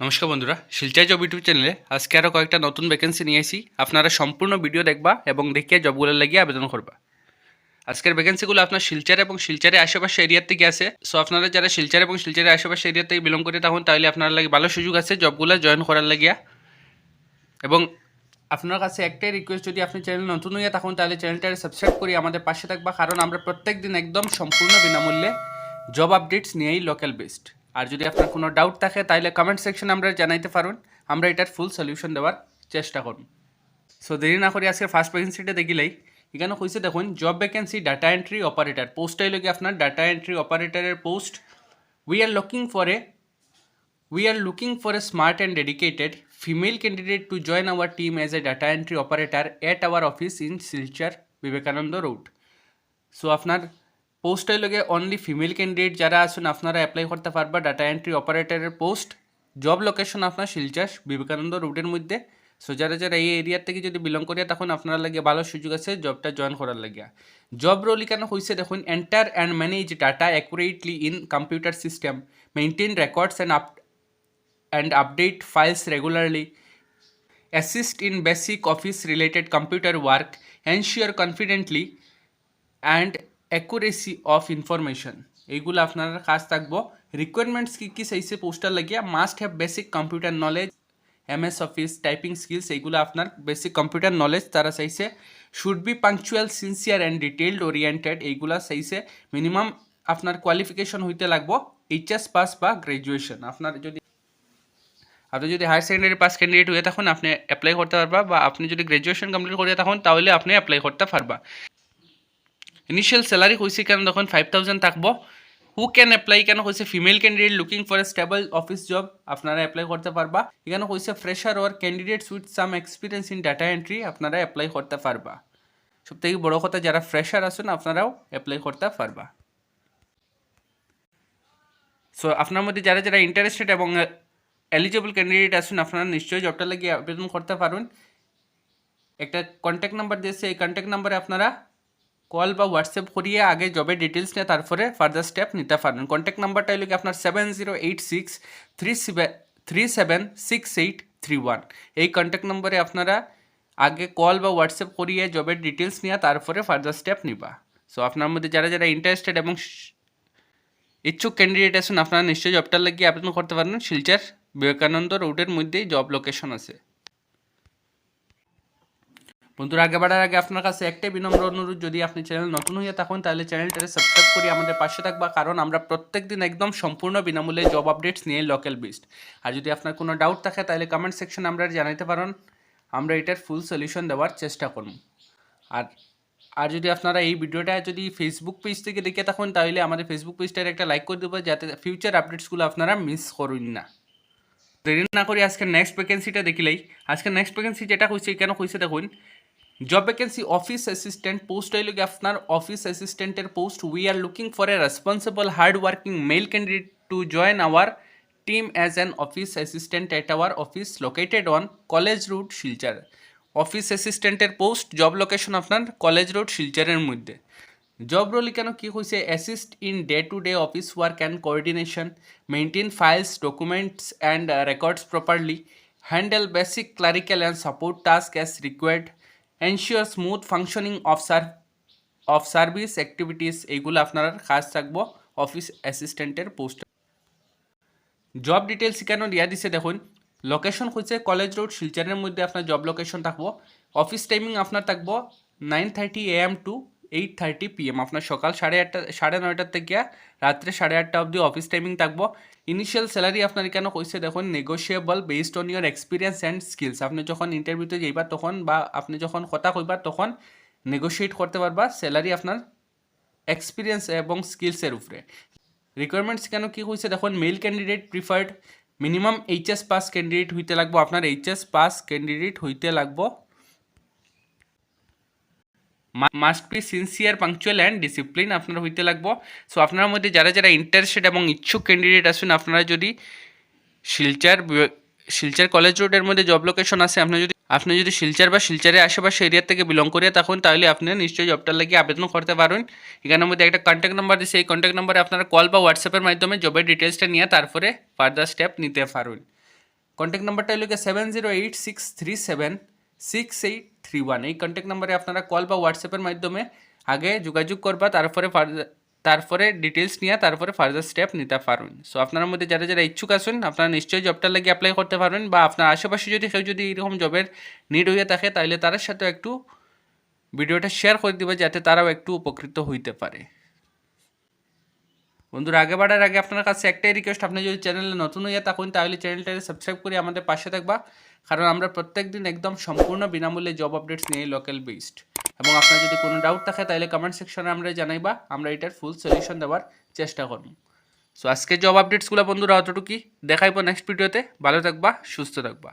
নমস্কার বন্ধুরা, Silchar job YouTube চ্যানেলে আজকে আরও কয়েকটা নতুন ভ্যাকেন্সি নিয়ে আসি। আপনারা সম্পূর্ণ ভিডিও দেখবা এবং দেখে জবগুলো লাগিয়ে আবেদন করবা। আজকের ভ্যাকেন্সিগুলো আপনার শিলচার এবং শিলচারের আশেপাশে এরিয়ার থেকে আছে সো আপনারা যারা শিলচার এবং শিলচারের আশেপাশে এরিয়া থেকে বিলং করে থাকুন, তাহলে আপনার লাগে ভালো সুযোগ আছে জবগুলো জয়েন করার লাগিয়া। এবং আপনার কাছে একটাই রিকোয়েস্ট যদি আপনি চ্যানেল নতুন হয়ে থাকুন, তাহলে চ্যানেলটা সাবস্ক্রাইব করি আমাদের পাশে থাকবা। কারণ আমরা প্রত্যেক দিন একদম সম্পূর্ণ বিনামূল্যে জব আপডেটস নিয়েই লোকাল বেসড আর যদি আপনার কোনো ডাউট থাকে তাহলে কমেন্ট সেকশনে আমরা জানাইতে পারুন। আমরা এটার ফুল সলিউশন দেওয়ার চেষ্টা করুন সো দেরি না করে আজকে ফার্স্ট ভ্যাকেন্সিটা দেখিলেই। এখানে কইছে দেখুন job vacancy data entry operator পোস্টটাই লোকে আপনার? ডাটা এন্ট্রি অপারেটরের post we are looking for a we are looking for a smart and dedicated female candidate to join our team as a data entry operator at our office in Silchar, Vivekananda Road. So আপনার পোস্টের লগে only female candidate যারা আছেন আপনারা apply করতে পারবা। Data entry অপারেটরের post job location আপনার শিলচার বিবেকানন্দ রোডের মধ্যে। সো যারা যারা এই এরিয়ার থেকে যদি বিলং করিয়া তখন আপনারা লাগে ভালো সুযোগ আছে জবটা জয়েন করার লাগিয়া জব রোল কেন হয়েছে দেখুন enter and manage data accurately in computer system maintain records and up and update files regularly, assist in basic office related computer work, ensure confidently and accuracy of information. এইগুলো আপনার কাজ থাকব। Requirements কি কি চাইছে পোস্টার লাগিয়া must have basic computer knowledge M S office typing skills এইগুলো আপনার বেসিক কম্পিউটার নলেজ তারা চাইছে should be punctual sincere and detailed oriented এইগুলা চাইছে মিনিমাম আপনার কোয়ালিফিকেশন হইতে লাগবো এইচএস পাস বা গ্রাজুয়েশন আপনার যদি আপনি যদি হায়ার সেকেন্ডারি পাস ক্যান্ডিডেট হয়ে থাকুন, আপনি অ্যাপ্লাই করতে পারবা বা আপনি যদি গ্রাজুয়েশন কমপ্লিট করে থাকুন, তাহলে আপনি অ্যাপ্লাই করতে পারবা। ইনিশিয়াল স্যালারি হয়েছে কেন? তখন ফাইভ থাউজেন্ড থাকব। হু ক্যান অ্যাপ্লাই কেন হয়েছে female candidate looking for a stable office job আপনারা অ্যাপ্লাই করতে পারবা। এখানে হয়েছে fresher or candidates with some experience in data entry আপনারা অ্যাপ্লাই করতে পারবা। সব থেকে বড় কথা, যারা ফ্রেশার আছেন, আপনারাও অ্যাপ্লাই করতে পারবা। সো আপনার মধ্যে যারা যারা ইন্টারেস্টেড এবং এলিজিবল ক্যান্ডিডেট আছেন, আপনারা নিশ্চয়ই জবটা লাগিয়ে আবেদন করতে পারুন একটা কন্ট্যাক্ট নাম্বার দিয়েছে, এই কন্ট্যাক্ট নাম্বারে আপনারা কল বা হোয়াটসঅ্যাপ করিয়ে আগে জবের ডিটেলস নিয়ে তারপরে ফার্দার স্টেপ নিতে পারেন। কন্ট্যাক্ট নাম্বারটা হলো কি আপনার seven zero eight six three seven three seven six eight three one এই কন্ট্যাক্ট নম্বরে আপনারা আগে কল বা হোয়াটসঅ্যাপ করিয়ে জবের ডিটেলস নিয়ে তারপরে ফার্দার স্টেপ নিবা। সো আপনার মধ্যে যারা যারা ইন্টারেস্টেড এবং ইচ্ছুক ক্যান্ডিডেট আছেন, আপনারা নিশ্চয়ই জবটার লাগিয়ে আবেদন করতে পারেন। শিলচার বিবেকানন্দ রোডের মধ্যেই জব লোকেশন আছে। বন্ধুরা, আগে বাড়ার আগে আপনার কাছে একটাই বিনম্র অনুরোধ, যদি আপনি চ্যানেল নতুন হয়ে থাকুন, তাহলে চ্যানেলটাকে সাবস্ক্রাইব করে আমাদের পাশে থাকবা, কারণ আমরা প্রত্যেক দিন একদম সম্পূর্ণ বিনামূল্যে জব আপডেটস নিয়ে লোকাল বেসড আর যদি আপনার কোনো ডাউট থাকে, তাহলে কমেন্ট সেকশনে আমরা জানাতে পারেন। আমরা এটার ফুল সলিউশন দেওয়ার চেষ্টা করব। আর আর যদি আপনারা এই ভিডিওটা যদি ফেসবুক পেজ থেকে দেখে থাকুন, তাহলে আমাদের ফেসবুক পেজটার একটা লাইক করে দেবো, যাতে ফিউচার আপডেটসগুলো আপনারা মিস করুন না। দেরি না করে আজকে নেক্সট ভ্যাকেন্সিটা দেখিলেই। আজকে নেক্সট ভ্যাকেন্সি যেটা হয়েছে কেন হয়েছে দেখুন job vacancy office assistant post হইল কি আপনার office অ্যাসিস্ট্যান্টের post we are looking for a responsible hard working male candidate to join our team as an office assistant at our office located on college route Silchar office অ্যাসিস্ট্যান্টের post job location আপনার college road শিলচারের মধ্যে। Job role কেন কি হয়েছে assist in day to day office work and coordination maintain files documents and records properly handle basic clerical and support task as required ensure smooth functioning of sir of service activities এইগুলো আপনার কাজ থাকব office অ্যাসিস্ট্যান্টের post job details কেন দিয়া দিছে দেখুন। Location হচ্ছে কলেজ রোড শিলচারের মধ্যে আপনার জব লোকেশন থাকব। অফিস টাইমিং আপনার থাকব nine thirty A M to eight thirty PM আপনার সকাল সাড়ে আটটা, সাড়ে নয়টার থেকে রাত্রে সাড়ে আটটা অবধি অফিস টাইমিং থাকব। ইনিশিয়াল স্যালারি আপনার কেন কইছে দেখুন negotiable based on your experience and skills আপনি যখন ইন্টারভিউতে যাইবা তখন বা আপনি যখন কথা কইবা তখন নেগোসিয়েট করতে পারবা স্যালারি আপনার এক্সপিরিয়েন্স এবং স্কিলসের উপরে। রিকোয়ারমেন্টস কেন কী হয়েছে দেখুন male candidate preferred minimum HS pass candidate হইতে লাগবো। আপনার এইচএস পাস ক্যান্ডিডেট হইতে লাগবো। Must be sincere punctual and discipline আপনার হইতে লাগবো। সো আপনার মধ্যে যারা যারা ইন্টারেস্টেড এবং ইচ্ছুক ক্যান্ডিডেট আছেন আপনারা যদি শিলচার শিলচার কলেজ রোডের মধ্যে জব লোকেশন আছে, আপনি যদি আপনি যদি শিলচার বা শিলচারের আশেপাশে এরিয়া থেকে বিলং করে থাকুন, তাহলে আপনি নিশ্চয়ই জবটার লাগিয়ে আবেদন করতে পারেন। এখানের মধ্যে একটা কন্ট্যাক্ট নাম্বার দিচ্ছে এই কন্ট্যাক্ট নাম্বারে আপনারা কল বা হোয়াটসঅ্যাপের মাধ্যমে জবের ডিটেলসটা নিয়ে তারপরে ফার্দার স্টেপ নিতে পারুন। কন্ট্যাক্ট নাম্বারটা হলো seven zero eight six three seven six eight three one এই কন্ট্যাক্ট নাম্বারে আপনারা কল বা হোয়াটসঅ্যাপের মাধ্যমে আগে যোগাযোগ করবা, তারপরে তারপরে ডিটেলস নিয়ে তারপরে ফার্দার স্টেপ নিতে পারবেন। সো আপনার মধ্যে যারা যারা ইচ্ছুক আছেন, আপনারা নিশ্চয়ই জবটার লাগে অ্যাপ্লাই করতে পারবেন বা আপনার আশেপাশে যদি কেউ যদি এরকম জবের নিড হয়ে থাকে তাহলে তার সাথে একটু ভিডিওটা শেয়ার করে দিবে, যাতে তারাও একটু উপকৃত হইতে পারে। বন্ধুরা আগে বাড়ার আগে আপনার কাছে একটাই রিকোয়েস্ট আপনি যদি চ্যানেলে নতুন হয়ে থাকুন, তাহলে চ্যানেলটাকে সাবস্ক্রাইব করে আমাদের পাশে থাকবা। কারণ আমরা প্রত্যেক দিন একদম সম্পূর্ণ বিনামূল্যে জব আপডেটস নিয়ে লোকাল বেসড এবং আপনার যদি কোনো ডাউট থাকে, তাহলে কমেন্ট সেকশনে আমরা জানাইবা, আমরা এটার ফুল সলিউশন দেওয়ার চেষ্টা করব। সো আজকে জব আপডেটসগুলো বন্ধুরা, অতটুকুই। দেখাইবো নেক্সট ভিডিওতে ভালো থাকবা, সুস্থ থাকবা।